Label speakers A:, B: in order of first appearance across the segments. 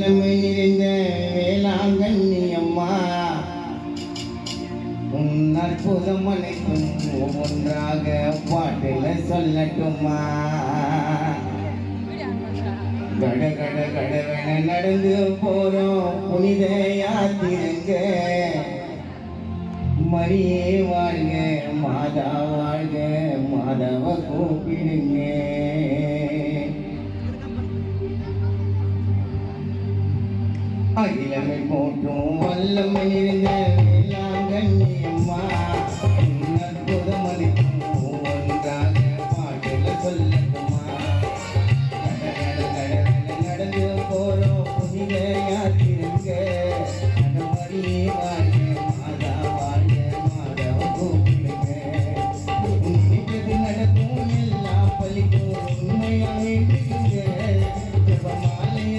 A: நிறைந்த வேளாங்கண்ணி அம்மா. உன் அற்புதம் அனைத்தும் ஒவ்வொன்றாக பாட்டுல சொல்லட்டுமா கட கட கடவென நடந்து போறோம் புனித யாத்திரங்க. மரியே வாழ்க மாதா வாழ்க மாதாவை கூப்பிடுங்க. அகிலமை போற்றும் வல்லமை நிறைந்த வேளாங்கண்ணி அம்மா அற்புதமளிக்கும் ஒன்றாக பாடல சொல்லட்டுமா? நடந்து போறோம் புனித யாத்திரங்க நடபடி வாழ்க மாதா வாழ்க மாதா கூப்பிடுங்க நினைப்பது நடக்கும் எல்லாம் பலிக்கும் உண்மையாக மாலையை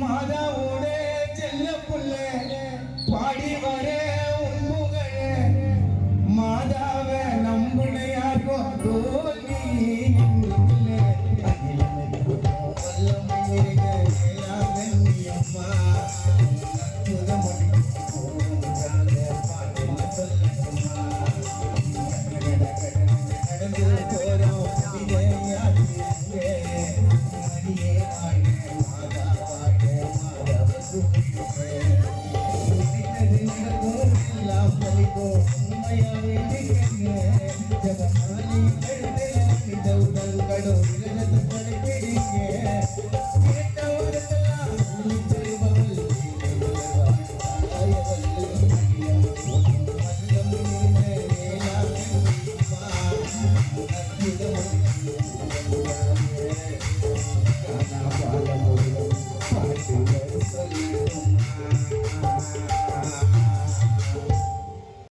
A: மாதாவுடைய செல்ல புள்ள பாடி வரே जब Thank you.